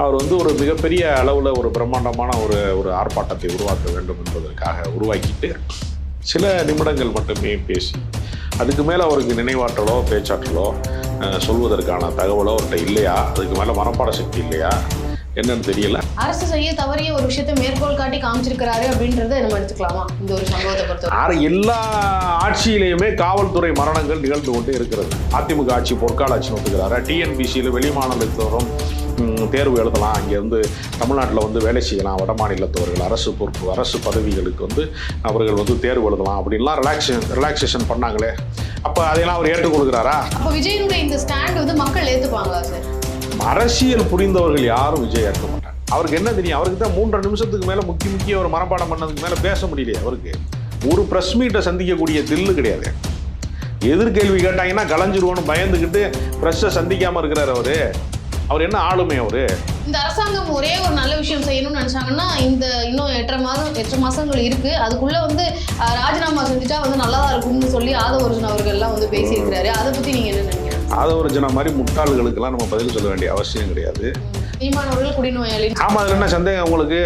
அவர் வந்து ஒரு மிகப்பெரிய அளவில் ஒரு பிரம்மாண்டமான ஒரு ஒரு ஆர்ப்பாட்டத்தை உருவாக்க வேண்டும் என்பதற்காக உருவாக்கிட்டு சில நிமிடங்கள் மட்டுமே பேசி அதுக்கு மேலே அவருக்கு நினைவாற்றலோ பேச்சாற்றலோ சொல்வதற்கான தகவலோ அவர்கிட்ட இல்லையா? அதுக்கு மேலே மனப்பாட சக்தி இல்லையா? என்னன்னு தெரியல. அரசு செய்ய தவறிய ஒரு விஷயத்தை மேற்கோள் காட்டி காமிச்சிருக்கிறாரு அப்படின்றத நம்ம எடுத்துக்கலாமா? இந்த ஒரு சம்பவத்தை பொறுத்தவரை ஆனா எல்லா ஆட்சியிலையுமே காவல்துறை மரணங்கள் நிகழ்ந்து கொண்டே இருக்கிறது. அதிமுக ஆட்சி பொற்கால ஆட்சி ஒத்துக்கிறாரா. டிஎன்பிசியில் வெளிமாநிலத்தோறும் தேர்வு எழுதலாம். இங்கே வந்து தமிழ்நாட்டில் வந்து வேலை செய்யலாம். வட மாநிலத்தவர்கள் அரசு பொறுப்பு அரசு பதவிகளுக்கு வந்து அவர்கள் வந்து தேர்வு எழுதலாம் அப்படின்லாம் ரிலாக்ஸேஷன் ரிலாக்ஸேஷன் பண்ணாங்களே. அப்போ அதையெல்லாம் அவர் ஏற்றுக்கொள்கிறாரா அப்ப விஜயனுடைய இந்த ஸ்டாண்ட் வந்து மக்கள் ஏத்துப்பாங்களா சார் அரசியல் புரிந்தவர்கள் யாரும் விஜய் ஏற்க மாட்டாங்க. அவருக்கு என்ன தெரியும்? அவருக்கு தான் மூன்றரை நிமிஷத்துக்கு மேலே முக்கிய முக்கிய ஒரு மனப்பாடம் பண்ணதுக்கு மேலே பேச முடியலையே அவருக்கு. ஒரு ப்ரெஸ் மீட்டை சந்திக்கக்கூடிய தில்லு கிடையாது. எதிர்கேள்வி கேட்டாங்கன்னா கலைஞ்சிருவோன்னு பயந்துக்கிட்டு ப்ரெஸ்ஸை சந்திக்காமல் இருக்கிறார் அவர். அவர் என்ன ஆளுமை அவர்? இந்த அரசாங்கம் ஒரே ஒரு நல்ல விஷயம் செய்யணும்னு நினைச்சாங்கன்னா இந்த இன்னும் எட்டரை மாதம் எட்டு மாசங்கள் இருக்கு. அதுக்குள்ள வந்து ராஜினாமா செஞ்சுட்டா வந்து நல்லதா இருக்கும்னு சொல்லி ஆதவர்ஜுன் அவர்கள் எல்லாம் வந்து பேசியிருக்கிறாரு. அதை பத்தி நீங்க என்ன நினைக்கிறீங்க? ஜன மாதிரி முட்டாள்களுக்கெல்லாம் நம்ம பதில் சொல்ல வேண்டிய அவசியம் கிடையாது. சீமானவர்கள் குடிநோயாளி. ஆமாம் அதில் என்ன சந்தேகம் உங்களுக்கு?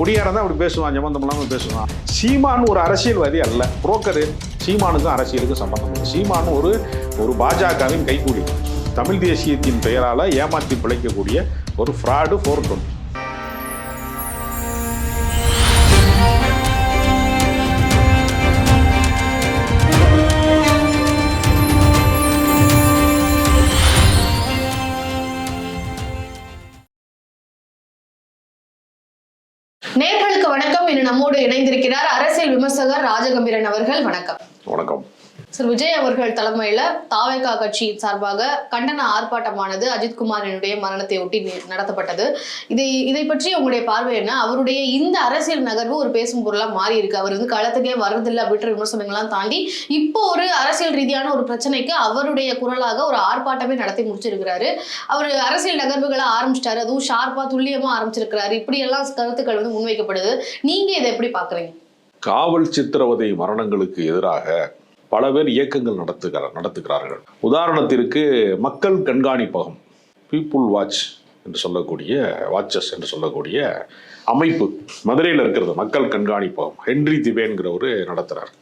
குடியாரம் தான் அப்படி பேசுவான் சம்மந்தம் இல்லாமல் பேசுவான். சீமான் ஒரு அரசியல்வாதி அல்ல. புரோக்கரு. சீமானுக்கும் அரசியலுக்கும் சம்பந்தம் சீமான் ஒரு ஒரு பாஜகவின் கைக்கூலி. தமிழ் தேசியத்தின் பெயரால் ஏமாற்றி பிழைக்கக்கூடிய ஒரு ஃப்ராடு ஃபோர் டுவெண்ட்டி நேர்களுக்கு வணக்கம். இன்று நம்மோடு இணைந்திருக்கிறார் அரசியல் விமர்சகர் ராஜகம்பீரன் அவர்கள். வணக்கம். வணக்கம். சார் விஜய் அவர்கள் தலைமையில தாவேகா கட்சியின் சார்பாக கண்டன ஆர்ப்பாட்டமானது அஜித்குமாரினுடைய மரணத்தை ஒட்டி நடத்தப்பட்டது. இதை இதை பற்றி உங்களுடைய பார்வை என்ன? அவருடைய இந்த அரசியல் நகர்வு ஒரு பேசும் பொருளா மாறி இருக்கு அவர் வந்து களத்துக்கே வர்றதில்லை அப்படின்ற விமர்சனங்கள்லாம் தாண்டி இப்போ ஒரு அரசியல் ரீதியான ஒரு பிரச்சனைக்கு அவருடைய குரலாக ஒரு ஆர்ப்பாட்டமே நடத்தி முடிச்சிருக்கிறாரு. அவர் அரசியல் நகர்வுகளை ஆரம்பிச்சிட்டாரு அதுவும் ஷார்ப்பா துல்லியமா ஆரம்பிச்சிருக்கிறாரு. இப்படி எல்லாம் கருத்துக்கள் வந்து முன்வைக்கப்படுது. நீங்க இதை எப்படி பாக்குறீங்க காவல் சித்திரவதை மரணங்களுக்கு எதிராக பல பேர் இயக்கங்கள் நடத்துகிறார் நடத்துகிறார்கள். உதாரணத்திற்கு மக்கள் கண்காணிப்பகம் பீப்புள் வாட்ச் என்று சொல்லக்கூடிய வாட்சஸ் என்று சொல்லக்கூடிய அமைப்பு மதுரையில் இருக்கிறது மக்கள் கண்காணிப்பகம். ஹென்றி திபேன்கிறவர் நடத்துகிறார்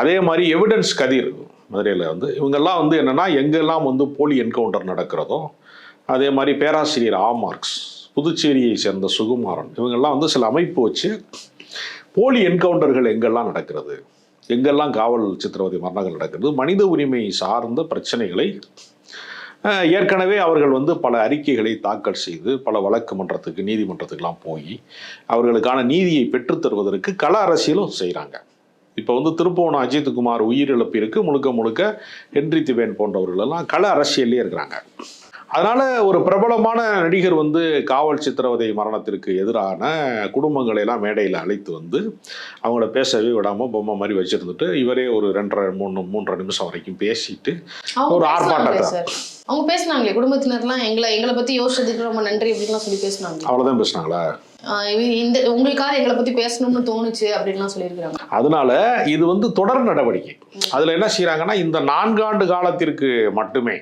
அதே மாதிரி எவிடன்ஸ் கதிர் மதுரையில் வந்து இவங்கெல்லாம் வந்து என்னென்னா எங்கெல்லாம் வந்து போலி என்கவுண்டர் நடக்கிறதோ அதே மாதிரி பேராசிரியர் ஆ மார்க்ஸ் புதுச்சேரியை சேர்ந்த சுகுமாரன் இவங்கெல்லாம் வந்து சில அமைப்பு வச்சு போலி என்கவுண்டர்கள் எங்கெல்லாம் நடக்கிறது எங்கெல்லாம் காவல் சித்திரவதை மரணங்கள் நடக்கிறது மனித உரிமை சார்ந்த பிரச்சனைகளை ஏற்கனவே அவர்கள் வந்து பல அறிக்கைகளை தாக்கல் செய்து பல வழக்கு மன்றத்துக்கு நீதிமன்றத்துக்கெல்லாம் போய் அவர்களுக்கான நீதியை பெற்றுத்தருவதற்கு கள அரசியலும் செய்கிறாங்க இப்போ வந்து திருப்பவனம் அஜித்குமார் உயிரிழப்பிற்கு முழுக்க முழுக்க ஹென்றி திவேன் போன்றவர்கள் எல்லாம் கள அரசியல்லே இருக்கிறாங்க. அதனால ஒரு பிரபலமான நடிகர் வந்து காவல் சித்திரவதை மரணத்திற்கு எதிரான குடும்பங்களை எல்லாம் மேடையில் அழைத்து வந்து அவங்கள பேசவே விடாமல் பொம்மை மாதிரி வச்சிருந்துட்டு இவரே ஒரு ரெண்டரை மூணு மூன்றரை நிமிஷம் வரைக்கும் பேசிட்டு ஒரு ஆர்ப்பாட்டத்தை. அவங்க பேசுனாங்களே குடும்பத்தினர்லாம் எங்களை எங்களை பத்தி யோசிச்சதுக்கு ரொம்ப நன்றி அப்படின்லாம் சொல்லி பேசுனாங்க அவ்வளோதான் பேசுனாங்களா? இந்த உங்களுக்காக எங்களை பத்தி பேசணும்னு தோணுச்சு அப்படின்லாம் சொல்லியிருக்காங்க அதனால இது வந்து தொடர் நடவடிக்கை. அதில் என்ன செய்கிறாங்கன்னா இந்த நான்காண்டு காலத்திற்கு மட்டுமே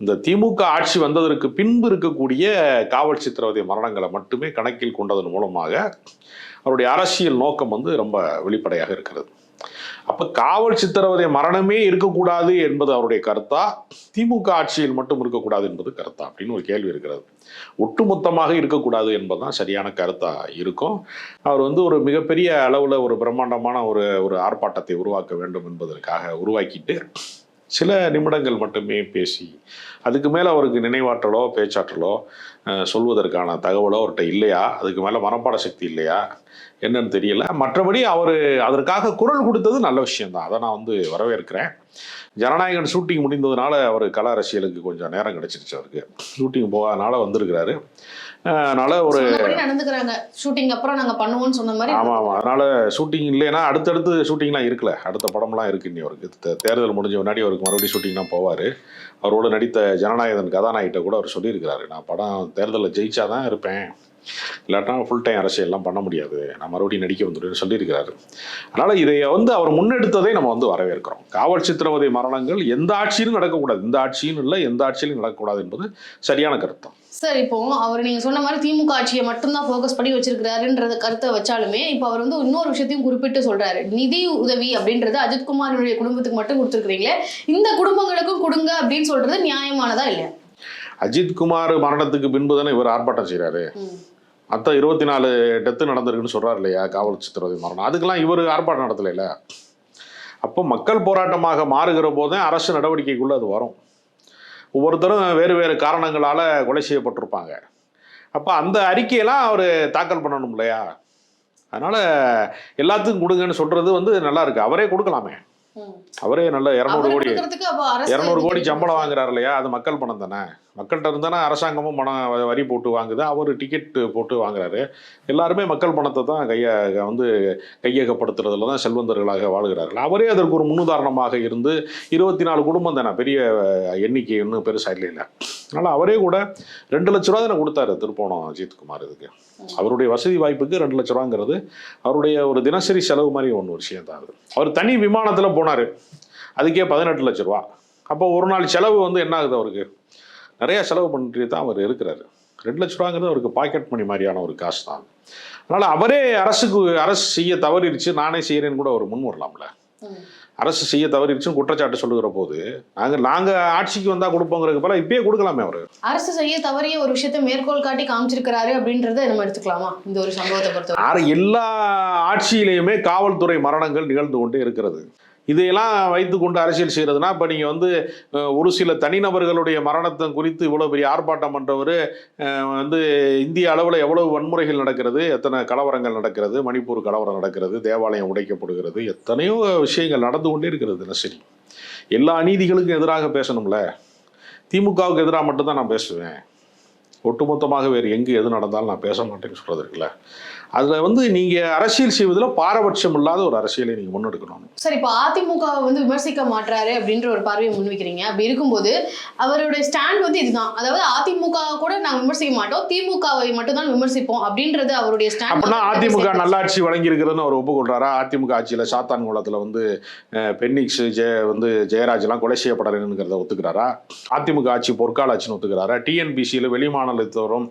இந்த திமுக ஆட்சி வந்ததற்கு பின்பு இருக்கக்கூடிய காவல் சித்திரவதை மரணங்களை மட்டுமே கணக்கில் கொண்டதன் மூலமாக அவருடைய அரசியல் நோக்கம் வந்து ரொம்ப வெளிப்படையாக இருக்கிறது. அப்போ காவல் சித்திரவதை மரணமே இருக்கக்கூடாது என்பது அவருடைய கருத்தா? திமுக ஆட்சியில் மட்டும் இருக்கக்கூடாது என்பது கருத்தா? அப்படின்னு ஒரு கேள்வி இருக்கிறது. ஒட்டுமொத்தமாக இருக்கக்கூடாது என்பதுதான் சரியான கருத்தா இருக்கும். அவர் வந்து ஒரு மிகப்பெரிய அளவில் ஒரு பிரம்மாண்டமான ஒரு ஒரு ஆர்ப்பாட்டத்தை உருவாக்க வேண்டும் என்பதற்காக உருவாக்கிட்டு சில நிமிடங்கள் மட்டுமே பேசி அதுக்கு மேலே அவருக்கு நினைவாற்றலோ பேச்சாற்றலோ சொல்வதற்கான தகவலோ அவர்கிட்ட இல்லையா? அதுக்கு மேலே மனப்பாட சக்தி இல்லையா? என்னன்னு தெரியல. மற்றபடி அவர் அதற்காக குரல் கொடுத்தது நல்ல விஷயம்தான். அதை நான் வந்து வரவேற்கிறேன். ஜனநாயகன் ஷூட்டிங் முடிந்ததுனால அவர் கல அரசியலுக்கு கொஞ்சம் நேரம் கிடைச்சிருச்சு அவருக்கு. ஷூட்டிங் போகாதனால வந்திருக்கிறாரு. அதனால ஒரு நடந்துக்கிறாங்க. ஷூட்டிங் அப்புறம் நாங்க பண்ணுவோம்னு சொன்ன மாதிரி ஆமாம் ஆமாம் அதனால ஷூட்டிங் இல்லைன்னா அடுத்தடுத்து ஷூட்டிங்லாம் இருக்குல்ல அடுத்த படம்லாம் இருக்கு இன்னி அவருக்கு. தேர்தல் முடிஞ்ச முன்னாடி அவருக்கு மறுபடியும் ஷூட்டிங்லாம் போவார். அவரோட நடித்த ஜனநாயகன் கதாநாயகிட்ட கூட அவர் சொல்லியிருக்கிறாரு. நான் படம் தேர்தலில் ஜெயிச்சாதான் இருப்பேன். இல்லாட்டா ஃபுல் டைம் அரசியல்லாம் பண்ண முடியாது. நான் மறுபடியும் நடிக்க வந்துடுன்னு சொல்லியிருக்கிறாரு. அதனால் இதை வந்து அவர் முன்னெடுத்ததை நம்ம வந்து வரவேற்கிறோம். காவல் சித்திரவதை மரணங்கள் எந்த ஆட்சியிலும் நடக்கக்கூடாது. இந்த ஆட்சியும் இல்லை எந்த ஆட்சியிலும் நடக்கக்கூடாது என்பது சரியான கருத்தம் சார் இப்போ அவர் நீங்க சொன்ன மாதிரி திமுக ஆட்சியை மட்டும்தான் ஃபோக்கஸ் பண்ணி வச்சிருக்கிறாருன்றத கருத்தை வச்சாலுமே இப்போ அவர் வந்து இன்னொரு விஷயத்தையும் குறிப்பிட்டு சொல்றாரு. நிதி உதவி அப்படின்றது அஜித்குமாரினுடைய குடும்பத்துக்கு மட்டும் கொடுத்துருக்கீங்களே இந்த குடும்பங்களுக்கும் கொடுங்க அப்படின்னு சொல்றது நியாயமானதா இல்லையா? அஜித்குமார் மரணத்துக்கு பின்பு தானே இவர் ஆர்ப்பாட்டம் செய்கிறாரு மற்ற இருபத்தி நாலு டெத்து நடந்திருக்குன்னு சொல்றாரு இல்லையா காவல் சித்திரவதை மரணம் அதுக்கெல்லாம் இவர் ஆர்ப்பாட்டம் நடத்தலைல அப்போ மக்கள் போராட்டமாக மாறுகிற போதே அரசு நடவடிக்கைக்குள்ள அது வரும். ஒவ்வொருத்தரும் வேறு வேறு காரணங்களால கொலை செய்யப்பட்டிருப்பாங்க. அப்போ அந்த அறிக்கையெல்லாம் அவர் தாக்கல் பண்ணணும் இல்லையா? அதனால எல்லாத்துக்கும் கொடுங்கன்னு சொல்றது வந்து நல்லா இருக்கு. அவரே கொடுக்கலாமே. அவரே நல்ல இரநூறு கோடி இரநூறு கோடி சம்பளம் வாங்குறாரு இல்லையா? அது மக்கள் பணம் தானே? மக்கள்கிட்ட இருந்தானா அரசாங்கமும் பணம் வ- வரி போட்டு வாங்குது. அவர் டிக்கெட் போட்டு வாங்குறாரு. எல்லாருமே மக்கள் பணத்தை தான் கைய வந்து கையகப்படுத்துறதுல தான் செல்வந்தர்களாக வாழ்கிறார்கள். அவரே அதற்கு ஒரு முன்னுதாரணமாக இருந்து இருபத்தி நாலு குடும்பம் தானே பெரிய எண்ணிக்கை இன்னும் பெருசாக இல்லை இல்லை அதனால் அவரே கூட ரெண்டு லட்ச ரூபா தானே கொடுத்தாரு திருப்போணம் அஜித்குமார் இதுக்கு. அவருடைய வசதி வாய்ப்புக்கு ரெண்டு லட்ச ரூபாங்கிறது அவருடைய ஒரு தினசரி செலவு மாதிரி ஒன்று விஷயம் தான் அது. அவர் தனி விமானத்தில் போனார். அதுக்கே பதினெட்டு லட்ச ரூபா. அப்போ ஒரு நாள் செலவு வந்து என்ன ஆகுது அவருக்கு? நிறைய செலவு பண்ணிட்டு தான் அவர் இருக்கிறாரு. ரெண்டு லட்ச ரூபாங்கிறது அவருக்கு பாக்கெட் மணி மாதிரியான ஒரு காசு தான் அதனால் அவரே அரசுக்கு அரசு செய்ய தவறிடுச்சு நானே செய்கிறேன்னு கூட அவர் முன் வரலாம்ல. அரசு செய்ய தவறிடுச்சுன்னு குற்றச்சாட்டு சொல்லுகிற போது நாங்கள் நாங்கள் ஆட்சிக்கு வந்தால் கொடுப்போங்கிறதுக்கு போல இப்பயே கொடுக்கலாமே அவர். அரசு செய்ய தவறிய ஒரு விஷயத்தை மேற்கோள் காட்டி காமிச்சிருக்கிறாரு அப்படின்றத நம்ம எடுத்துக்கலாமா? இந்த ஒரு சம்பவத்தை பொறுத்தவரை. ஆறு எல்லா ஆட்சியிலையுமே காவல்துறை மரணங்கள் நிகழ்ந்து கொண்டே இருக்கிறது. இதையெல்லாம் வைத்து கொண்டு அரசியல் செய்கிறதுனா இப்போ நீங்கள் வந்து ஒரு சில தனிநபர்களுடைய மரணத்தை குறித்து இவ்வளோ பெரிய ஆர்ப்பாட்டம் பண்ணுறவர் வந்து இந்திய அளவில் எவ்வளவு வன்முறைகள் நடக்கிறது எத்தனை கலவரங்கள் நடக்கிறது மணிப்பூர் கலவரம் நடக்கிறது தேவாலயம் உடைக்கப்படுகிறது எத்தனையோ விஷயங்கள் நடந்து கொண்டே இருக்கிறது தினசரி. எல்லா அநீதிகளுக்கும் எதிராக பேசணும்ல. திமுகவுக்கு எதிராக மட்டும்தான் நான் பேசுவேன். ஒட்டுமொத்தமாக வேறு எங்கே எது நடந்தாலும் நான் பேச மாட்டேன்னு சொல்கிறது இருக்குல்ல அதில் வந்து நீங்கள் அரசியல் செய்வதில் பாரபட்சம் இல்லாத ஒரு அரசியலை நீங்கள் முன்னெடுக்கணும். சார் இப்போ அதிமுகவை வந்து விமர்சிக்க மாட்டாரு அப்படின்ற ஒரு பார்வையை முன்வைக்கிறீங்க. அப்படி இருக்கும்போது அவருடைய ஸ்டாண்ட் வந்து இதுதான். அதாவது அதிமுக கூட நாங்க விமர்சிக்க மாட்டோம். திமுகவை மட்டும் தான் விமர்சிப்போம் அப்படின்றது அவருடைய அப்படின்னா அதிமுக ஸ்டாண்ட் நல்லாட்சி வழங்கியிருக்கிறதுன்னு அவர் ஒப்புக்கொள்றாரா? அதிமுக ஆட்சியில் சாத்தான்குளத்தில் வந்து அஹ், பென்னிக்ஸ் ஜெய வந்து ஜெயராஜ்லாம் கொலை செய்யப்படலைங்கிறத ஒத்துக்கிறாரா? அதிமுக ஆட்சி பொற்கால ஆட்சின்னு ஒத்துக்கிறாரா டிஎன்பிசியில் வெளிமாநிலத்தோறும்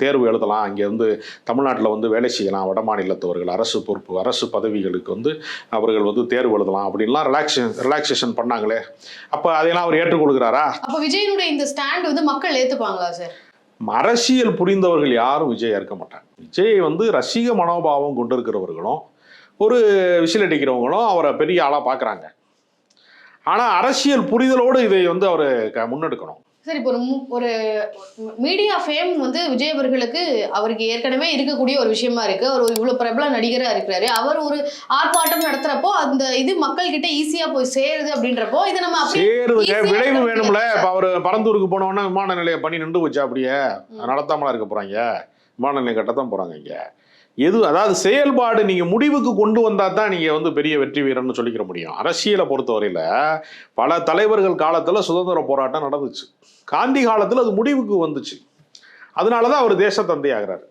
தேர்வு எழுதலாம். இங்கே வந்து தமிழ்நாட்டில் வந்து வேலை செய்யலாம். வட மாநிலத்தவர்கள் அரசு பொறுப்பு அரசு பதவிகளுக்கு வந்து அவர்கள் வந்து தேர்வு எழுதலாம். அப்படின்லாம் ரிலாக்ஸேஷன் ரிலாக்ஸேஷன் பண்ணாங்களே. அப்போ அதையெல்லாம் அவர் ஏற்றுக்கொள்கிறாரா? அப்ப விஜயனுடைய இந்த ஸ்டாண்ட் வந்து மக்கள் ஏத்துப்பாங்களா சார் அரசியல் புரிந்தவர்கள் யாரும் விஜய் இருக்க மாட்டாங்க. விஜய் வந்து ரசிக மனோபாவம் கொண்டிருக்கிறவர்களும் ஒரு விசில் அடிக்கிறவங்களும் அவரை பெரிய ஆளாக பார்க்குறாங்க ஆனால் அரசியல் புரிதலோடு இதை வந்து அவர் க முன்னெடுக்கணும். சார் இப்போ ஒரு ஒரு மீடியா ஃபேம் வந்து விஜய் அவர்களுக்கு அவருக்கு ஏற்கனவே இருக்கக்கூடிய ஒரு விஷயமா இருக்கு. அவர் ஒரு இவ்வளவு பிரபல நடிகரா இருக்கிறாரு. அவர் ஒரு ஆர்ப்பாட்டம் நடத்துறப்போ அந்த இது மக்கள் கிட்ட ஈஸியா போய் சேருது அப்படின்றப்போ இதை நம்ம சேருதுங்க விளைவு வேணும்ல. இப்போ அவர் பரந்தூருக்கு போனோன்னா விமான நிலையம் பண்ணி நின்று வச்சா அப்படியே. நடத்தாமலா இருக்க போகிறாங்க விமான நிலையம் கட்டத்தான் போகிறாங்க இங்கே. எது அதாவது செயல்பாடு நீங்கள் முடிவுக்கு கொண்டு வந்தால் தான் நீங்கள் வந்து பெரிய வெற்றி வீரர்னு சொல்லிக்கிற முடியும். அரசியலை பொறுத்தவரையில் பல தலைவர்கள் காலத்தில் சுதந்திர போராட்டம் நடந்துச்சு. காந்தி காலத்தில் அது முடிவுக்கு வந்துச்சு. அதனால தான் அவர் தேச தந்தையாகிறார்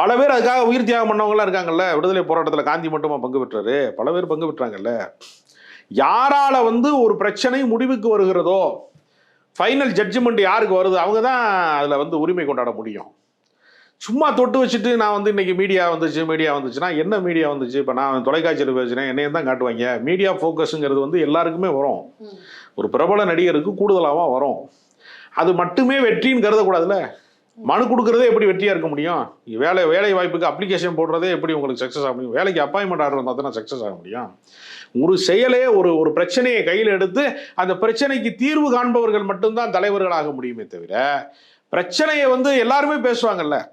பல பேர் அதுக்காக உயிர் தியாகம் பண்ணவங்களாம் இருக்காங்கல்ல விடுதலை போராட்டத்தில் காந்தி மட்டுமா பங்கு பெற்றாரு? பல பேர் பங்கு பெற்றாங்கல்ல. யாரால வந்து ஒரு பிரச்சனை முடிவுக்கு வருகிறதோ ஃபைனல் ஜட்ஜ்மெண்ட் யாருக்கு வருது அவங்க தான் அதில் வந்து உரிமை கொண்டாட முடியும். சும்மா தொட்டு வச்சுட்டு நான் வந்து இன்னைக்கு மீடியா வந்துச்சு மீடியா வந்துச்சுன்னா என்ன மீடியா வந்துச்சு? இப்போ நான் தொலைக்காட்சியில் பேசுகிறேன் என்னையும் தான் காட்டுவாங்க. மீடியா ஃபோக்கஸுங்கிறது வந்து எல்லாருக்குமே வரும். ஒரு பிரபல நடிகருக்கு கூடுதலாக வரும். அது மட்டுமே வெற்றின்னு கருதக்கூடாதுல்ல? மனு கொடுக்குறதே எப்படி வெற்றியாக இருக்க முடியும்? வேலை வேலை வாய்ப்புக்கு அப்ளிகேஷன் போடுறதே எப்படி உங்களுக்கு சக்ஸஸ் ஆக முடியும்? வேலைக்கு அப்பாயின்மெண்ட் ஆர்டர் வந்தால் தானே சக்ஸஸ் ஆக முடியும்? ஒரு செயலே ஒரு ஒரு பிரச்சனையை கையில் எடுத்து அந்த பிரச்சனைக்கு தீர்வு காண்பவர்கள் மட்டும்தான் தலைவர்களாக முடியுமே தவிர பிரச்சனையை வந்து எல்லாருமே பேசுவாங்கல்ல.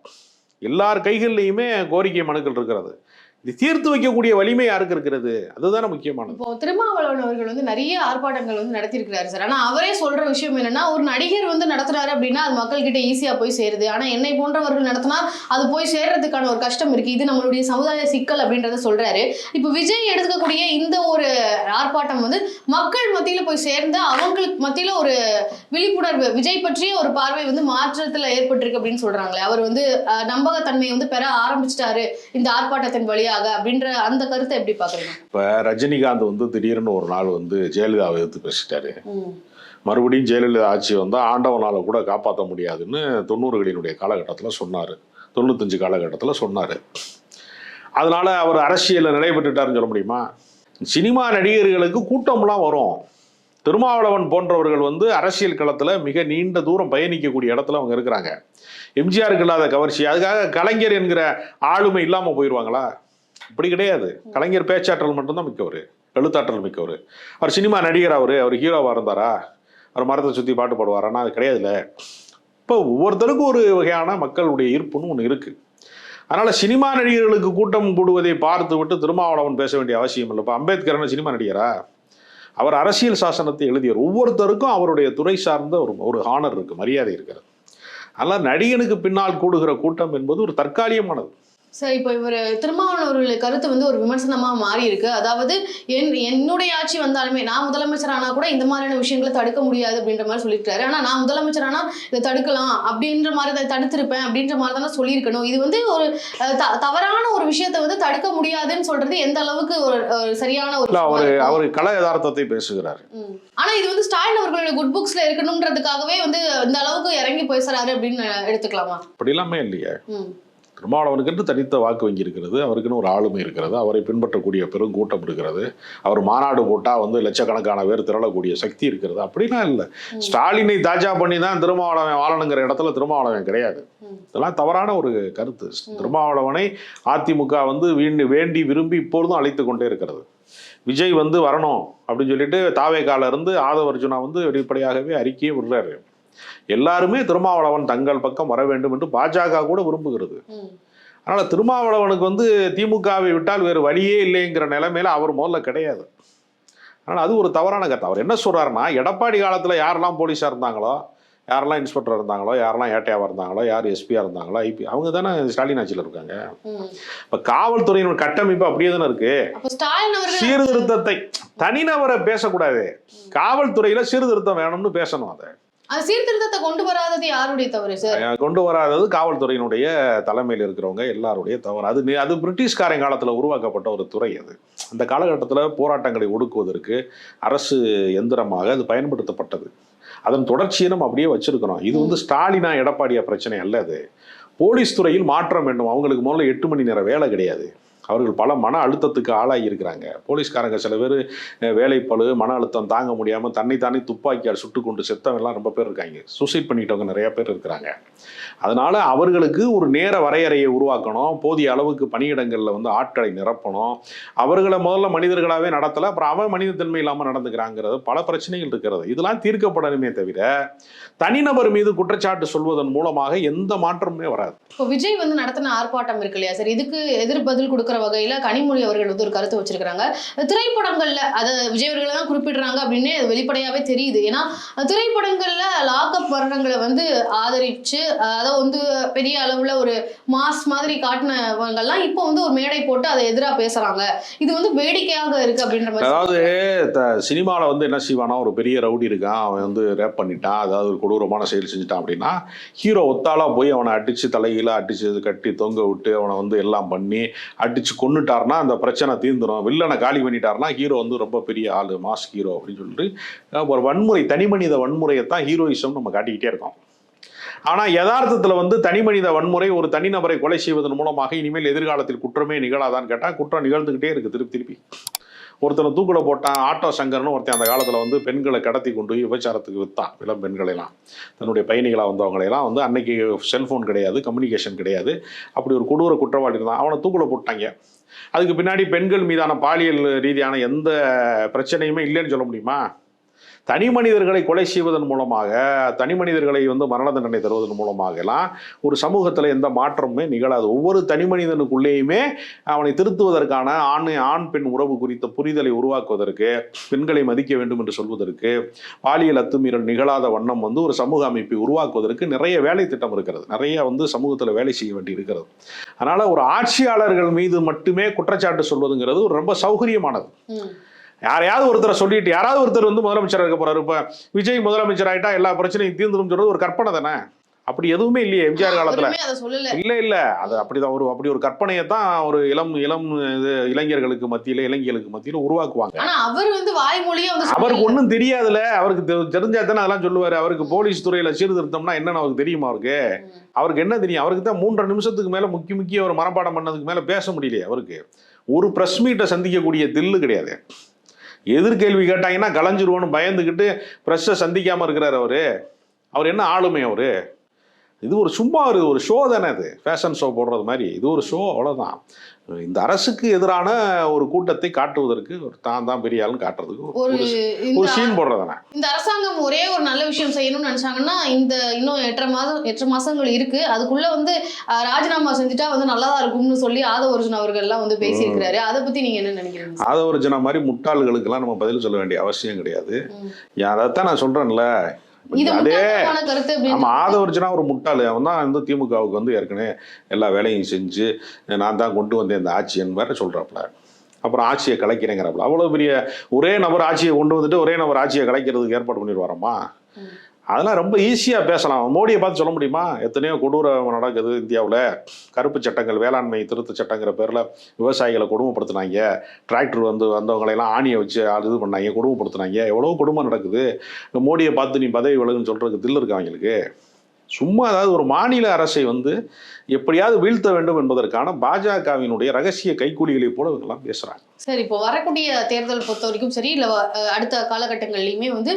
எல்லார் கைகள்லையுமே கோரிக்கை மனுக்கள் இருக்கிறது. இது தீர்த்து வைக்கக்கூடிய வலிமை யாருக்கு இருக்கிறது? அதுதான் முக்கியமானது. இப்போ திருமாவளவன் அவர்கள் வந்து நிறைய ஆர்ப்பாட்டங்கள் வந்து நடத்தியிருக்கிறாரு சார். ஆனால் அவரே சொல்ற விஷயம் என்னன்னா ஒரு நடிகர் வந்து நடத்துறாரு அப்படின்னா அது மக்கள்கிட்ட ஈஸியா போய் சேருது. ஆனா என்னை போன்றவர்கள் நடத்தினா அது போய் சேர்றதுக்கான ஒரு கஷ்டம் இருக்கு. இது நம்மளுடைய சமுதாய சிக்கல் அப்படின்றத சொல்றாரு. இப்போ விஜய் எடுக்கக்கூடிய இந்த ஒரு ஆர்ப்பாட்டம் வந்து மக்கள் மத்தியில போய் சேர்ந்து அவங்களுக்கு மத்தியில ஒரு விழிப்புணர்வு விஜய் பற்றிய ஒரு பார்வை வந்து மாற்றத்துல ஏற்பட்டிருக்கு அப்படின்னு சொல்றாங்களே. அவர் வந்து நம்பகத்தன்மையை வந்து பெற ஆரம்பிச்சிட்டாரு இந்த ஆர்ப்பாட்டத்தின் வழியாக அப்படின்ற அந்த கருத்தை எப்படி பாக்குறீங்க? இப்போ ரஜினிகாந்த் வந்து திடீர்னு ஒரு நாள் வந்து ஜெயலலிதாவை எதிர்த்து பேசிட்டாரு. மறுபடியும் ஜெயலலிதா ஆட்சி வந்தால் ஆண்டவனால் கூட காப்பாற்ற முடியாதுன்னு தொண்ணூறுகளினுடைய காலகட்டத்தில் சொன்னார். தொண்ணூத்தஞ்சு காலகட்டத்தில் சொன்னார். அதனால் அவர் அரசியலில் நடைபெற்றுட்டாருன்னு சொல்ல முடியுமா? சினிமா நடிகர்களுக்கு கூட்டம்லாம் வரும். திருமாவளவன் போன்றவர்கள் வந்து அரசியல் களத்தில் மிக நீண்ட தூரம் பயணிக்கக்கூடிய இடத்துல அவங்க இருக்கிறாங்க. எம்ஜிஆருக்கு இல்லாத கவர்ச்சி. அதுக்காக கலைஞர் என்கிற ஆளுமை இல்லாமல் போயிடுவாங்களா இப்படி கிடையாது. கலைஞர் பேச்சாற்றல் மட்டும்தான் மிக்கவர். எழுத்தாற்றல் மிக்கவர். அவர் சினிமா நடிகர் அவர் அவர் ஹீரோவாக இருந்தாரா? அவர் மரத்தை சுற்றி பாட்டு பாடுவாரானா அது கிடையாதுல்ல. இப்போ ஒவ்வொருத்தருக்கும் ஒரு வகையான மக்களுடைய ஈர்ப்புன்னு ஒன்று இருக்குது அதனால் சினிமா நடிகர்களுக்கு கூட்டம் கூடுவதை பார்த்து விட்டு திருமாவளவன் பேச வேண்டிய அவசியம் இல்லை. இப்போ அம்பேத்கர்னு சினிமா நடிகரா? அவர் அரசியல் சாசனத்தை எழுதியவர். ஒவ்வொருத்தருக்கும் அவருடைய துறை சார்ந்த ஒரு ஒரு ஹானர் இருக்குது மரியாதை இருக்கிறது. அதனால் நடிகனுக்கு பின்னால் கூடுகிற கூட்டம் என்பது ஒரு தற்காலிகமானது. சார் இப்போ இவர் திருமாவளவன் அவர்களுடைய கருத்து வந்து ஒரு விமர்சனமா மாறி இருக்கு அதாவது என் என்னுடைய ஆட்சி வந்தாலுமே நான் முதலமைச்சர் ஆனா கூட இந்த மாதிரியான விஷயங்களை தடுக்க முடியாது அப்படின்ற மாதிரி சொல்லியிருக்காரு. ஆனா நான் முதலமைச்சர் ஆனா இதை தடுக்கலாம் அப்படின்ற மாதிரி அதை தடுத்திருப்பேன் அப்படின்ற மாதிரி தானே சொல்லியிருக்கணும். இது வந்து ஒரு தவறான ஒரு விஷயத்தை வந்து தடுக்க முடியாதுன்னு சொல்றது எந்த அளவுக்கு ஒரு சரியான ஒரு அவர்? அவர் கல யதார்த்தத்தை பேசுகிறார். ம். ஆனா இது வந்து ஸ்டாலின் அவர்களுடைய குட் புக்ஸ்ல இருக்கணும்ன்றதுக்காகவே வந்து இந்த அளவுக்கு இறங்கி பேசுறாரு அப்படின்னு எடுத்துக்கலாமா? அப்படி எல்லாமே இல்லையே திருமாவளவனுக்கென்று தனித்த வாக்கு வங்கி இருக்கிறது அவருக்குன்னு ஒரு ஆளுமை இருக்கிறது அவரை பின்பற்றக்கூடிய பெருங்கூட்டம் இருக்கிறது அவர் மாநாடு போட்டால் வந்து லட்சக்கணக்கான பேர் திரளக்கூடிய சக்தி இருக்கிறது. அப்படிலாம் இல்லை. ஸ்டாலினை தாஜா பண்ணி தான் திருமாவளவன் வாழணுங்கிற இடத்துல திருமாவளவன் கிடையாது. இதெல்லாம் தவறான ஒரு கருத்து. திருமாவளவனை அதிமுக வந்து வேண்டி வேண்டி விரும்பி இப்பொழுதும் அழைத்து கொண்டே இருக்கிறது. விஜய் வந்து வரணும் அப்படின்னு சொல்லிட்டு தாவேகால இருந்து ஆதவ அர்ஜுனா வந்து வெளிப்படையாகவே அறிக்கையை விடுறாரு. எல்லாருமே திருமாவளவன் தங்கள் பக்கம் வர வேண்டும் என்று பாஜக கூட விரும்புகிறது. அதனால திருமாவளவனுக்கு வந்து திமுகவை விட்டால் வேறு வழியே இல்லைங்கிற நிலைமையில அவர் முதல்ல கிடையாது. அதனால் அது ஒரு தவறான கருத்து. அவர் என்ன சொல்றாருன்னா எடப்பாடி காலத்தில் யாரெல்லாம் போலீஸாக இருந்தாங்களோ யாரெல்லாம் இன்ஸ்பெக்டர் இருந்தாங்களோ யாரெல்லாம் ஏட்டையாக இருந்தாங்களோ யார் எஸ்பியாக இருந்தாங்களோ ஐபி அவங்க தானே ஸ்டாலின் ஆட்சியில் இருக்காங்க. இப்போ காவல்துறையின் கட்டமைப்பு அப்படியே தானே இருக்கு. சீர்திருத்தத்தை தனிநபரை பேசக்கூடாது. காவல்துறையில் சீர்திருத்தம் வேணும்னு பேசணும் அதை. அது சீர்திருத்தத்தை கொண்டு வராதது யாருடைய தவறு சார்? கொண்டு வராதது காவல்துறையினுடைய தலைமையில் இருக்கிறவங்க எல்லாருடைய தவறு. அது அது பிரிட்டிஷ்காரன் காலத்தில் உருவாக்கப்பட்ட ஒரு துறை அது. அந்த காலகட்டத்தில் போராட்டங்களை ஒடுக்குவதற்கு அரசு எந்திரமாக அது பயன்படுத்தப்பட்டது. அதன் தொடர்ச்சியை நம்ம அப்படியே வச்சிருக்கிறோம். இது வந்து ஸ்டாலினா எடப்பாடியா பிரச்சனை அல்ல அது. போலீஸ் துறையில் மாற்றம் வேண்டும். அவங்களுக்கு முதல்ல எட்டு மணி நேரம் வேலை கிடையாது. அவர்கள் பல மன அழுத்தத்துக்கு ஆளாகி இருக்கிறாங்க போலீஸ்காரங்க சில பேர் வேலைப்பழு மன அழுத்தம் தாங்க முடியாமல் தன்னை தானே துப்பாக்கியால் சுட்டு கொண்டு செத்தவங்கலாம் ரொம்ப பேர் இருக்காங்க. சூசைட் பண்ணிட்டவங்க நிறைய பேர் இருக்கிறாங்க. அதனால் அவர்களுக்கு ஒரு நேர வரையறையை உருவாக்கணும். போதிய அளவுக்கு பணியிடங்களில் வந்து ஆட்களை நிரப்பணும். அவர்களை முதல்ல மனிதர்களாகவே நடத்தலை அப்புறம் அவன் மனிதத்தன்மை இல்லாமல் நடந்துக்கிறாங்கிறது பல பிரச்சனைகள் இருக்கிறது. இதெல்லாம் தீர்க்கப்படணுமே தவிர தனிநபர் மீது குற்றச்சாட்டு சொல்வதன் மூலமாக எந்த மாற்றமுமே வராது. இப்போ விஜய் வந்து நடத்தின ஆர்ப்பாட்டம் இருக்கு இல்லையா? சார் இதுக்கு எதிர் பதில் கொடுக்குற வகையில் கனிமொழி அவர்கள் வந்து ஒரு கருத்து வச்சிருக்காங்க திரைப்படங்கள்ல அதை விஜய் அவர்களை தான் குறிப்பிடுறாங்க அப்படின்னு அது வெளிப்படையாவே தெரியுது. ஏன்னா திரைப்படங்கள்ல லாக்அப் வருடங்களை வந்து ஆதரிச்சு அதை வந்து பெரிய அளவுல ஒரு மாஸ் மாதிரி காட்டினவங்கெல்லாம் இப்போ வந்து ஒரு மேடை போட்டு அதை எதிராக பேசுறாங்க. இது வந்து வேடிக்கையாக இருக்கு அப்படின்ற மாதிரி அதாவது சினிமாவில் வந்து என்ன செய்வானா ஒரு பெரிய ரவுடி இருக்கான் அவன் வந்து ரேப் பண்ணிட்டான் அதாவது ஒரு கொடூரமான செயல் செஞ்சுட்டான் அப்படின்னா ஹீரோ ஒத்தாளா போய் அவனை அடிச்சு தலைகீழ அடிச்சு கட்டி தொங்க விட்டு அவனை வந்து எல்லாம் பண்ணி அடிச்சு கொன்னுட்டாருன்னா அந்த பிரச்சனை தீர்ந்துடும் வில்லனை காலி பண்ணிட்டாருன்னா ஹீரோ வந்து ரொம்ப பெரிய ஆளு மாஸ் ஹீரோ அப்படின்னு சொல்லிட்டு ஒரு வன்முறை தனிமனித வன்முறையை தான் ஹீரோயிசம் நம்ம காட்டிக்கிட்டே இருக்கோம். ஆனால் யதார்த்தத்தில் வந்து தனி மனித வன்முறை ஒரு தனிநபரை கொலை செய்வதன் மூலமாக இனிமேல் எதிர்காலத்தில் குற்றமே நிகழாதான்னு கேட்டால் குற்றம் நிகழ்ந்துக்கிட்டே இருக்கு திருப்பி திருப்பி. ஒருத்தனை தூக்கில் போட்டான் ஆட்டோ சங்கர்னு ஒருத்தன் அந்த காலத்தில் வந்து பெண்களை கடத்தி கொண்டு போய் விபச்சாரத்துக்கு விற்றான் இளம் பெண்களெல்லாம் தன்னுடைய பயணிகளாக வந்தவங்களையெல்லாம் வந்து அன்னைக்கு செல்ஃபோன் கிடையாது கம்யூனிகேஷன் கிடையாது. அப்படி ஒரு கொடூர குற்றவாளி இருந்தான். அவனை தூக்கில் போட்டாங்க. அதுக்கு பின்னாடி பெண்கள் மீதான பாலியல் ரீதியான எந்த பிரச்சனையுமே இல்லைன்னு சொல்ல முடியுமா? தனி மனிதர்களை கொலை செய்வதன் மூலமாக தனி மனிதர்களை வந்து மரண தண்டனை தருவதன் மூலமாக எல்லாம் ஒரு சமூகத்தில் எந்த மாற்றமுமே நிகழாது. ஒவ்வொரு தனி மனிதனுக்குள்ளேயுமே அவனை திருத்துவதற்கான ஆண் ஆண் பெண் உறவு குறித்த புரிதலை உருவாக்குவதற்கு பெண்களை மதிக்க வேண்டும் என்று சொல்வதற்கு பாலியல் அத்துமீறல் நிகழாத வண்ணம் வந்து ஒரு சமூக அமைப்பை உருவாக்குவதற்கு நிறைய வேலை திட்டம் இருக்கிறது. நிறைய வந்து சமூகத்தில் வேலை செய்ய வேண்டி இருக்கிறது. அதனால ஒரு ஆட்சியாளர்கள் மீது மட்டுமே குற்றச்சாட்டு சொல்வதுங்கிறது ஒரு ரொம்ப சௌகரியமானது. யாரையாவது ஒருத்தரை சொல்லிட்டு யாராவது ஒருத்தர் வந்து முதலமைச்சர் இருக்க போறாரு. இப்ப விஜய் முதலமைச்சர் ஆயிட்டா எல்லா பிரச்சனையும் தீர்ந்துடும் சொல்றது ஒரு கற்பனை தானே? அப்படி எதுவுமே இல்லையே எம்ஜிஆர் காலத்துல. இல்ல இல்ல. அது அப்படிதான் ஒரு அப்படி ஒரு கற்பனையை தான் ஒரு இளம் இளம் இது இளைஞர்களுக்கு மத்தியில இளைஞர்களுக்கு மத்தியில உருவாக்குவாங்க. அவர் வந்து வாய்மொழியா அவருக்கு. ஒண்ணும் தெரியாதுல அவருக்கு தெரிஞ்சா தானே அதெல்லாம் சொல்லுவாரு. அவருக்கு போலீஸ் துறையில சீர்திருத்தம்னா என்னன்னு அவருக்கு தெரியுமா அவருக்கு? அவருக்கு என்ன தெரியும்? அவருக்கு தான் மூன்றரை நிமிஷத்துக்கு மேல முக்கிய முக்கிய ஒரு மனப்பாடம் பண்ணதுக்கு மேல பேச முடியலையே அவருக்கு. ஒரு பிரஸ் மீட்டை சந்திக்கக்கூடிய தில்லு கிடையாது. எதிர்கேள்வி கேட்டாங்கன்னா கலைஞ்சிருவோன்னு பயந்துக்கிட்டு ப்ரெஷ்ஷை சந்திக்காமல் இருக்கிறார் அவரு. அவர் என்ன ஆளுமை அவர்? இது ஒரு சும்மா ஒரு ஒரு ஷோ தானே இது ஃபேஷன் ஷோ போடுறது மாதிரி. இது ஒரு ஷோ அவ்வளோதான் இந்த அரசுக்கு எதிரான ஒரு கூட்டத்தை காட்டுவதற்கு ஒரு தான் தான் பெரிய ஆளுன்னு காட்டுறதுக்கு ஒரு- ஒரு சீன் போடுறதானே இந்த அரசாங்கம் ஒரே ஒரு நல்ல விஷயம் செய்யணும்னு நினைச்சாங்கன்னா இந்த இன்னும் எட்டரை மாதம் எட்டு மாசங்கள் இருக்கு. அதுக்குள்ள வந்து ராஜினாமா செஞ்சுட்டா வந்து நல்லதா இருக்கும்னு சொல்லி ஆதவர்ஜுன் அவர்கள் எல்லாம் வந்து பேசியிருக்கிறாரு. அதை பத்தி நீங்க என்ன நினைக்கிறீங்க? ஆதவர்ஜனா மாதிரி முட்டாள்களுக்கெல்லாம் நம்ம பதில் சொல்ல வேண்டிய அவசியம் கிடையாது. அதைத்தான் நான் சொல்றேன்ல. அதே. அப்படின்னு ஆதவர்ஜனா ஒரு முட்டாள். அவன் தான் வந்து திமுகவுக்கு வந்து ஏற்கனவே எல்லா வேலையும் செஞ்சு நான் தான் கொண்டு வந்தேன் இந்த ஆட்சின்னு வேற சொல்றாப்புல. அப்புறம் ஆட்சியை கலைக்கிறேங்கிறாப்புல. அவ்வளோ பெரிய ஒரே நபர் ஆட்சியை கொண்டு வந்துட்டு ஒரே நபர் ஆட்சியை கலைக்கிறதுக்கு ஏற்பாடு பண்ணிடுவாரம்மா. அதெல்லாம் ரொம்ப ஈஸியாக பேசலாம். மோடியை பார்த்து சொல்ல முடியுமா? எத்தனையோ கொடூரம் நடக்குது இந்தியாவில். கருப்பு சட்டங்கள் வேளாண்மை திருத்த சட்டங்கிற பேரில் விவசாயிகளை கொடுமைப்படுத்துனாங்க. டிராக்டர் வந்து வந்தவங்களையெல்லாம் ஆணியை வச்சு அது இது பண்ணாங்க கொடுமைப்படுத்துனாங்க. எவ்வளோ கொடுமை நடக்குது. இந்த மோடியை பார்த்து நீ பதவி விலகுன்னு சொல்கிறதுக்கு தில் இருக்கா அவங்களுக்கு? சும்மா அதாவது ஒரு மாநில அரசை வந்து எப்படியாவது வீழ்த்த வேண்டும் என்பதற்கான பாஜகவினுடைய ரகசிய கைக்கூலிகளை போல இவங்கெல்லாம் பேசுகிறாங்க சரி இப்போ வரக்கூடிய தேர்தல் பொறுத்த வரைக்கும் சரி இல்ல வ- அடுத்த காலகட்டங்கள்லயுமே வந்து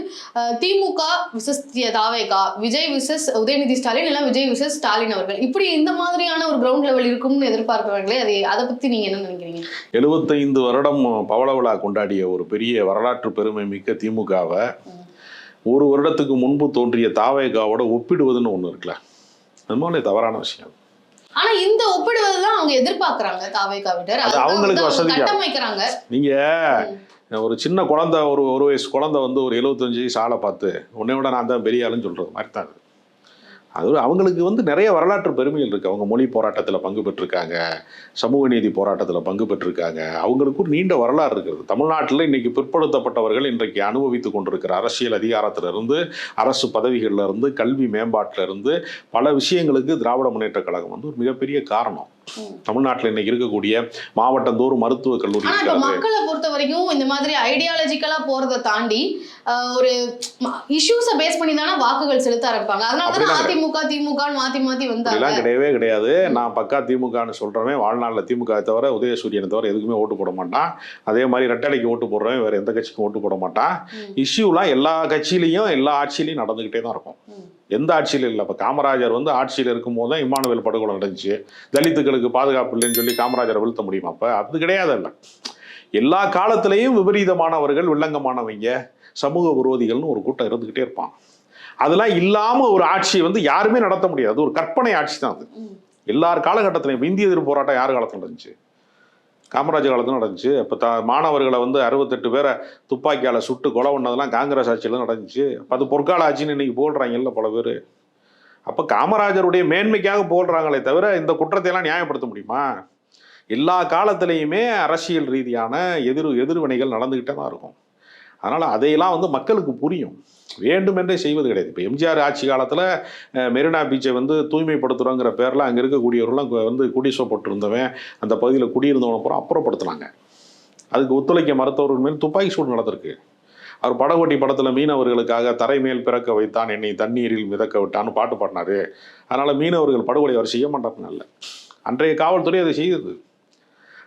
திமுக விசஸ் தாவேகா விஜய் விசஸ் உதயநிதி ஸ்டாலின் இல்ல விஜய் விசஸ் ஸ்டாலின் அவர்கள். இப்படி இந்த மாதிரியான ஒரு கிரவுண்ட் லெவல் இருக்கும்னு எதிர்பார்க்கிறாங்களே அதை அதை பத்தி நீங்க என்ன நினைக்கிறீங்க? எழுபத்தைந்து வருடம் பவள விழா கொண்டாடிய ஒரு பெரிய வரலாற்று பெருமை மிக்க திமுகவை ஒரு வருடத்துக்கு முன்பு தோன்றிய தாவேகாவோட ஒப்பிடுவதுன்னு ஒன்று இருக்குல்ல? அது மாதிரி தவறான விஷயம். ஆனா இந்த ஒப்பிடுவதுதான் அவங்க எதிர்பார்க்கறாங்க தாவேகாவிட்டர். அது அவங்களுக்கு வசதியா. கட்டமைக்கிறாங்க. நீங்க ஒரு சின்ன குழந்தை ஒரு ஒரு வயசு குழந்தை வந்து ஒரு எழுபத்தஞ்சு ஆளை பார்த்து உன்னை விட நான் தான் பெரிய ஆளுன்னு சொல்றது. மாதிரி தான் அது அவங்களுக்கு வந்து நிறைய வரலாற்று பெருமைகள் இருக்குது அவங்க மொழி போராட்டத்தில் பங்கு பெற்றிருக்காங்க. சமூக நீதி போராட்டத்தில் பங்கு பெற்றிருக்காங்க. அவங்களுக்கு ஒரு நீண்ட வரலாறு இருக்கிறது. தமிழ்நாட்டில் இன்னைக்கு பிற்படுத்தப்பட்டவர்கள் இன்றைக்கு அனுபவித்துக் கொண்டிருக்கிற அரசியல் அதிகாரத்திலிருந்து அரசு பதவிகளிலிருந்து கல்வி மேம்பாட்டிலிருந்து பல விஷயங்களுக்கு திராவிட முன்னேற்ற கழகம் வந்து ஒரு மிகப்பெரிய காரணம். தமிழ்நாட்டில் இன்னைக்கு இருக்கக்கூடிய மாவட்டந்தோறும் மருத்துவக் கல்லூரி ஆனா இப்ப இருக்கிறது மக்களை பொறுத்த வரைக்கும் இந்த மாதிரி ஐடியாலஜிக்கலா போறதை தாண்டி ஒரு இஷ்யூஸ பேஸ் பண்ணி தானே வாக்குகள் செலுத்த ஆரம்பிப்பாங்க. அதனால தானே அதிமுக திமுக மாத்தி மாத்தி வந்தாங்க. கிடையவே கிடையாது. நான் பக்கா திமுகன்னு சொல்றவன் வாழ்நாளில் திமுக தவிர உதயசூரியனை தவிர எதுக்குமே ஓட்டு போட மாட்டான். அதே மாதிரி ரெட்டலைக்கு ஓட்டு போடுறவன் வேற எந்த கட்சிக்கும் ஓட்டு போட மாட்டான். இஷ்யூலாம் எல்லா கட்சியிலையும் எல்லா ஆட்சியிலையும் நடந்துகிட்டே தான் இருக்கும். எந்த ஆட்சியிலும் இல்லை. இப்போ காமராஜர் வந்து ஆட்சியில் இருக்கும்போது தான் இமானுவேல் படுகொலை நடந்துச்சு. தலித்துகளுக்கு பாதுகாப்பு இல்லைன்னு சொல்லி காமராஜரை வீழ்த்த முடியுமா? அப்போ அது கிடையாது இல்லை எல்லா காலத்திலையும் விபரீதமானவர்கள் வில்லங்கமானவங்க சமூக விரோதிகள்னு ஒரு கூட்டம் இருந்துக்கிட்டே இருப்பான் அதெல்லாம் இல்லாமல் ஒரு ஆட்சியை வந்து யாருமே நடத்த முடியாது. அது ஒரு கற்பனை ஆட்சி தான் அது. எல்லார் காலகட்டத்திலையும் இந்திய எதிர்ப்பு போராட்டம் யார் காலத்தில் நடந்துச்சு? காமராஜர் காலத்தில் நடந்துச்சு. இப்போ த மாணவர்களை வந்து அறுபத்தெட்டு பேரை துப்பாக்கியால் சுட்டு கொலை பண்ணதெல்லாம் காங்கிரஸ் ஆட்சியில் நடந்துச்சு. அப்போ அது பொற்கால ஆட்சின்னு இன்னைக்கு போடுறாங்கல்ல பல பேர். அப்போ காமராஜருடைய மேன்மைக்காக போடுறாங்களே தவிர இந்த குற்றத்தையெல்லாம் நியாயப்படுத்த முடியுமா? எல்லா காலத்திலையுமே அரசியல் ரீதியான எதிர் எதிர்வினைகள் நடந்துக்கிட்டே தான் இருக்கும். அதனால் அதையெல்லாம் வந்து மக்களுக்கு புரியும். வேண்டுமென்றே செய்வது கிடையாது. இப்போ எம்ஜிஆர் ஆட்சி காலத்தில் மெரினா பீச்சை வந்து தூய்மைப்படுத்துகிறோங்கிற பேரில் அங்கே இருக்கக்கூடியவர்கள்லாம் வந்து குடிசோப்பட்டிருந்தவன் அந்த பகுதியில் குடியிருந்தவனை பூரா அப்புறப்படுத்துனாங்க. அதுக்கு ஒத்துழைக்க மறுத்தவர்கள் மேல் துப்பாக்கி சூடு நடந்திருக்கு. அவர் படகோட்டி படத்தில் மீனவர்களுக்காக தரை மேல் பிறக்க வைத்தான் என்னை தண்ணீரில் மிதக்க விட்டான்னு பாட்டு பாடினாரு. அதனால் மீனவர்கள் படுகொலை அவர் செய்ய மாட்டாருன்னு அன்றைய காவல்துறை அதை செய்தது.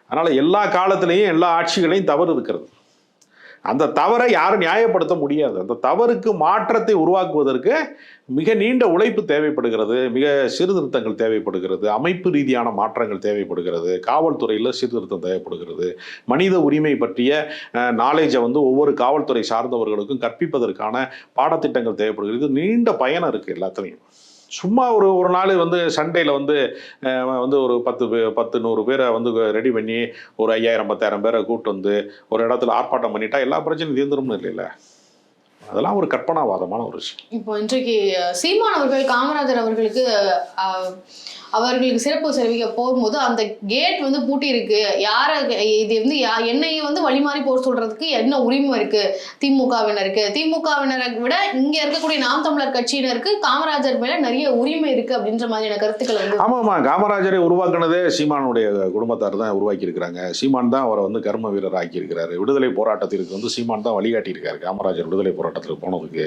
அதனால் எல்லா காலத்திலையும் எல்லா ஆட்சிகளையும் தவறு இருக்கிறது. அந்த தவறை யாரும் நியாயப்படுத்த முடியாது. அந்த தவறுக்கு மாற்றத்தை உருவாக்குவதற்கு மிக நீண்ட உழைப்பு தேவைப்படுகிறது. மிக சீர்திருத்தங்கள் தேவைப்படுகிறது. அமைப்பு ரீதியான மாற்றங்கள் தேவைப்படுகிறது. காவல்துறையில் சீர்திருத்தம் தேவைப்படுகிறது. மனித உரிமை பற்றிய நாலேஜை வந்து ஒவ்வொரு காவல்துறை சார்ந்தவர்களுக்கும் கற்பிப்பதற்கான பாடத்திட்டங்கள் தேவைப்படுகிறது. நீண்ட பயணம் இருக்குது எல்லாத்துலேயும். சும்மா ஒரு ஒரு நாள் வந்து சண்டேல வந்து வந்து ஒரு பத்து பத்து நூறு பேரை வந்து ரெடி பண்ணி ஒரு ஐயாயிரம் பத்தாயிரம் பேரை கூப்பிட்டு வந்து ஒரு இடத்துல ஆர்ப்பாட்டம் பண்ணிட்டா எல்லா பிரச்சனையும் தீர்ந்துரும்னு இல்லைல்ல? அதெல்லாம் ஒரு கற்பனாவாதமான ஒரு விஷயம். இப்போ இன்றைக்கு சீமான் அவர்கள் காமராஜர் அவர்களுக்கு அவர்களுக்கு சிறப்பு தெரிவிக்க போகும்போது அந்த கேட் வந்து பூட்டி இருக்கு யார இது வந்து என்னைய வந்து வழிமாறி போக சொல்றதுக்கு என்ன உரிமை இருக்கு? திமுகவினருக்கு. திமுகவினரை விட இங்க இருக்கக்கூடிய நாம் தமிழர் கட்சியினருக்கு காமராஜர் மேல நிறைய உரிமை இருக்கு அப்படின்ற மாதிரியான கருத்துக்கள் வந்து ஆமாம்மா. காமராஜரை உருவாக்குனதே சீமானுடைய குடும்பத்தார் தான் உருவாக்கி இருக்கிறாங்க சீமான் தான் அவரை வந்து கர்ம வீரர் ஆக்கியிருக்கிறாரு விடுதலை போராட்டத்திற்கு வந்து சீமான் தான் வழிகாட்டியிருக்காரு. காமராஜர் விடுதலை போராட்டத்துக்கு போனதுக்கு.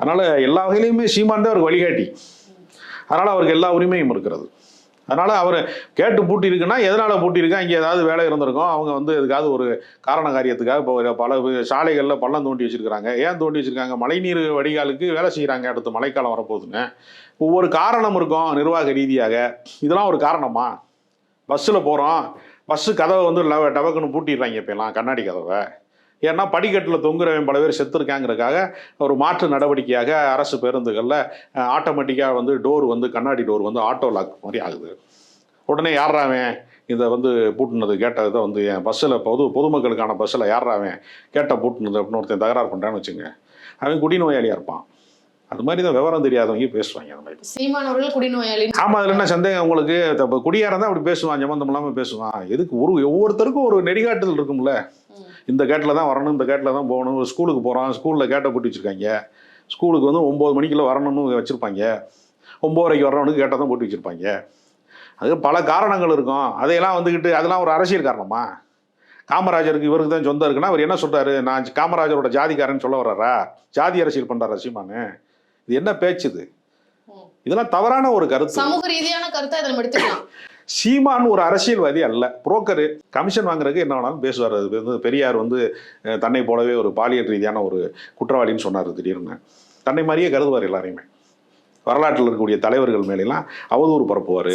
அதனால் எல்லா வகையிலையுமே சீமான் தான் அவருக்கு வழிகாட்டி. அதனால் அவருக்கு எல்லா உரிமையும் இருக்கிறது. அதனால் அவர் கேட்டு பூட்டியிருக்குன்னா எதனால் பூட்டியிருக்கா பூட்டி இருக்கா இங்கே ஏதாவது வேலை இருந்திருக்கும். அவங்க வந்து எதுக்காவது ஒரு காரண காரியத்துக்காக இப்போ பல சாலைகளில் பள்ளம் தோண்டி வச்சிருக்காங்க ஏன் தோண்டி வச்சுருக்காங்க? மழைநீர் வடிகாலுக்கு வேலை செய்கிறாங்க அடுத்து மழைக்காலம் வரப்போகுதுன்னு. ஒவ்வொரு காரணம் இருக்கும் நிர்வாக ரீதியாக. இதெல்லாம் ஒரு காரணமா? பஸ்ஸில் போகிறோம் பஸ்ஸு கதவை வந்து டபக்குன்னு பூட்டிடுறாங்க இப்போலாம் கண்ணாடி கதவை. ஏன்னா படிக்கட்டில் தொங்குறவன் பல பேர் செத்துருக்காங்கிறதுக்காக ஒரு மாற்று நடவடிக்கையாக அரசு பேருந்துகளில் ஆட்டோமேட்டிக்காக வந்து டோர் வந்து கண்ணாடி டோர் வந்து ஆட்டோ லாக் மாதிரி ஆகுது. உடனே யாராவன் இதை வந்து பூட்டினது கேட்டதை வந்து என் பஸ்ஸில் பொது பொதுமக்களுக்கான பஸ்ஸில் யாராவன் கேட்ட பூட்டினது அப்படின்னு ஒருத்தன் தகராறு பண்ணுறான்னு வச்சுங்க அவன் குடிநோயாளியாக இருப்பான். அது மாதிரி தான் விவரம் தெரியாதவங்க பேசுவாங்க அந்த மாதிரி. சீமான் அவர்கள் குடிநோயாளி. ஆமா அதுல என்ன சந்தேகம் உங்களுக்கு? இப்போ குடியாரம் தான் அப்படி பேசுவான் சம்மந்தம் இல்லாம பேசுவான். எதுக்கு ஒரு ஒவ்வொருத்தருக்கும் ஒரு நெறிகாட்டுதல் இருக்கும்ல. இந்த கேட்டில் தான் வரணும் இந்த கேட்டில் தான் போகணும் ஸ்கூலுக்கு போகிறான் ஸ்கூலில் கேட்டை போட்டு வச்சுருக்காங்க. ஸ்கூலுக்கு வந்து ஒம்பது மணிக்குள்ள வரணும்னு வச்சுருப்பாங்க. ஒம்போதரைக்கு வரவனுக்கு கேட்டை தான் போட்டு வச்சுருப்பாங்க. அது பல காரணங்கள் இருக்கும். அதையெல்லாம் வந்துக்கிட்டு அதெல்லாம் ஒரு அரசியல் காரணமா? காமராஜருக்கு இவருக்கு தான் சொந்தம் இருக்குன்னா அவர் என்ன சொல்றாரு? நான் காமராஜரோட ஜாதிக்காரன் சொல்ல வர்றாரா? ஜாதி அரசியல் பண்றாரா சீமானு? இது என்ன பேச்சு இது? ம். இதெல்லாம் தவறான ஒரு கருத்து. சமூக ரீதியான கருத்தை நம்ம எடுத்துக்கலாம். சீமான் ஒரு அரசியல்வாதி அல்ல. புரோக்கரு கமிஷன் வாங்குறதுக்கு என்ன வேணாலும் பேசுவார். அது வந்து பெரியார் வந்து தன்னை போலவே ஒரு பாலியல் ரீதியான ஒரு குற்றவாளின்னு சொன்னார் திடீர்னு. தன்னை மாதிரியே கருதுவார் எல்லாரையுமே. வரலாற்றில் இருக்கக்கூடிய தலைவர்கள் மேலெல்லாம் அவதூறு பரப்புவார்.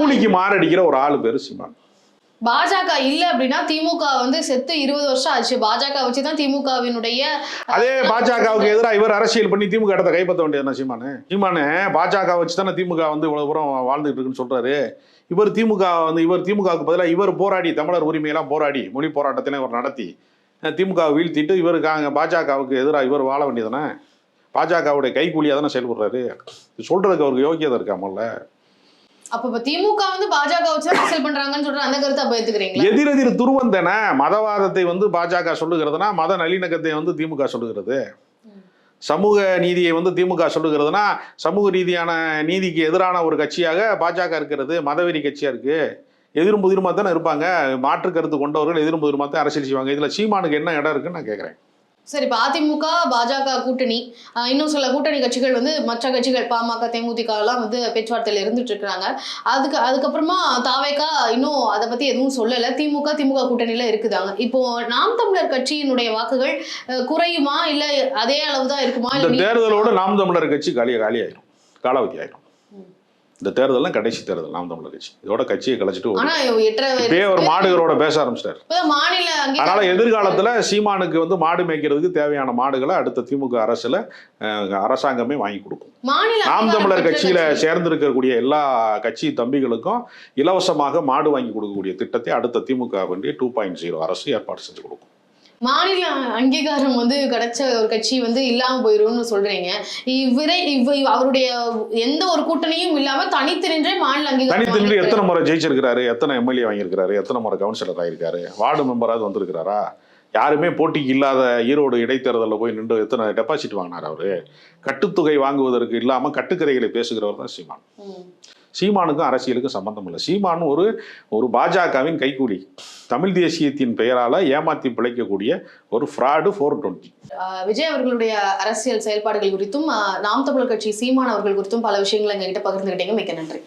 கூலிக்கு மாரடிக்கிற ஒரு ஆளு பேர் சீமான். பாஜக இல்ல அப்படின்னா திமுக வந்து செத்து இருபது வருஷம் ஆச்சு. பாஜக வச்சுதான் திமுகவினுடைய அதே பாஜகவுக்கு எதிராக இவர் அரசியல் பண்ணி திமுக இடத்த கைப்பற்ற வேண்டியது சீமானு? சீமானு பாஜக வச்சு தானே திமுக வந்து இவ்வளவு தூரம் வாழ்ந்துட்டு இருக்குன்னு சொல்றாரு. இவர் திமுக வந்து இவர் திமுகவுக்கு பதிலாக இவர் போராடி தமிழர் உரிமையெல்லாம் போராடி மொழி போராட்டத்திலே இவர் நடத்தி திமுக வீழ்த்திட்டு இவர் பாஜகவுக்கு எதிராக இவர் வாழ வேண்டியதானே பாஜகவுடைய கைக்கூலியாக தானே செயல்படுறாரு சொல்றதுக்கு அவருக்கு யோக்கியதை இருக்காமல்ல அப்ப இப்ப திமுக வந்து பாஜக வச்சு அரசியல் பண்றாங்கன்னு சொல்ற அந்த கருத்தை அப்ப ஏத்துக்கிறீங்களா? எதிரெதிர் துருவந்தன மதவாதத்தை வந்து பாஜக சொல்லுகிறதுனா மத நல்லிணக்கத்தை வந்து திமுக சொல்லுகிறது. சமூக நீதியை வந்து திமுக சொல்லுகிறதுனா சமூக ரீதியான நீதிக்கு எதிரான ஒரு கட்சியாக பாஜக இருக்கிறது மதவெறி கட்சியா இருக்கு. எதிரும் புதிருமா தானே இருப்பாங்க. மாற்று கருத்து கொண்டவர்கள் எதிரும் புதிருமா தான் அரசியல் செய்வாங்க. இதுல சீமானுக்கு என்ன இடம் இருக்குன்னு நான் கேட்குறேன் சரி இப்ப அதிமுக பாஜக கூட்டணி இன்னும் சில கூட்டணி கட்சிகள் வந்து மற்ற கட்சிகள் பாமக தேமுதிக எல்லாம் வந்து பேச்சுவார்த்தையில இருந்துட்டு இருக்காங்க அதுக்கு அதுக்கப்புறமா தாவேக்கா இன்னும் அதை பத்தி எதுவும் சொல்லல. திமுக திமுக கூட்டணியில இருக்குதாங்க. இப்போ நாம் தமிழர் கட்சியினுடைய வாக்குகள் குறையுமா? இல்ல அதே அளவு தான் இருக்குமா தேர்தலோடு நாம் தமிழர் கட்சி காலி காலி ஆயிரும் காலாவதி ஆயிரும். இந்த தேர்தல்லாம் கடைசி தேர்தல் நாம் தமிழர் கட்சி. இதோட கட்சியை எட்டரை இப்பயே ஒரு மாடுகளோட பேச ஆரம்பிச்சிட்டாரு. அதனால எதிர்காலத்துல சீமானுக்கு வந்து மாடு மேய்க்கிறதுக்கு தேவையான மாடுகளை அடுத்த திமுக அரசுல அரசாங்கமே வாங்கி கொடுக்கும். நாம் தமிழர் கட்சியில கட்சி. சேர்ந்திருக்கக்கூடிய எல்லா கட்சி தம்பிகளுக்கும் இலவசமாக மாடு வாங்கி கொடுக்கக்கூடிய திட்டத்தை அடுத்த திமுக வேண்டிய டூ பாயிண்ட் ஜீரோ அரசு ஏற்பாடு செஞ்சு கொடுக்கும். மாநில அங்கீகாரம் வந்து கிடைச்ச ஒரு கட்சி வந்து இல்லாம போயிரும்னு சொல்றீங்க. இவரே இவ அவருடைய எந்த ஒரு கூட்டணியும் இல்லாம தனித்து நின்றே மாநில அங்கீகாரம் தனித்து நின்று வாங்கியிருக்காரு. எத்தனை முறை ஜெயிச்சிருக்கிறாரு? எத்தனை எம்எல்ஏ வாங்கியிருக்கிறாரு? எத்தனை முறை கவுன்சிலர் ஆயிருக்காரு? வார்டு மெம்பராவது வந்திருக்கிறாரா? யாருமே போட்டிக்கு இல்லாத ஈரோடு இடைத்தேர்தலில் போய் நின்று எத்தனை டெபாசிட் வாங்கினார் அவரு? கட்டுத்தொகை வாங்குவதற்கு இல்லாம கட்டுக்கதைகளை பேசுகிறவர் தான் சீமான். சீமானுக்கும் அரசியலுக்கும் சம்பந்தம் இல்லை. சீமான் ஒரு ஒரு பாஜகவின் கைக்கூலி தமிழ் தேசியத்தின் பெயரால ஏமாத்தி பிழைக்கக்கூடிய ஒரு ஃப்ராடு ஃபோர் டுவெண்ட்டி விஜய் அவர்களுடைய அரசியல் செயல்பாடுகள் குறித்தும் நாம் தமிழர் கட்சி சீமான் அவர்கள் குறித்தும் பல விஷயங்களை எங்ககிட்ட பகிர்ந்துகிட்டீங்க. மிக்க நன்றி.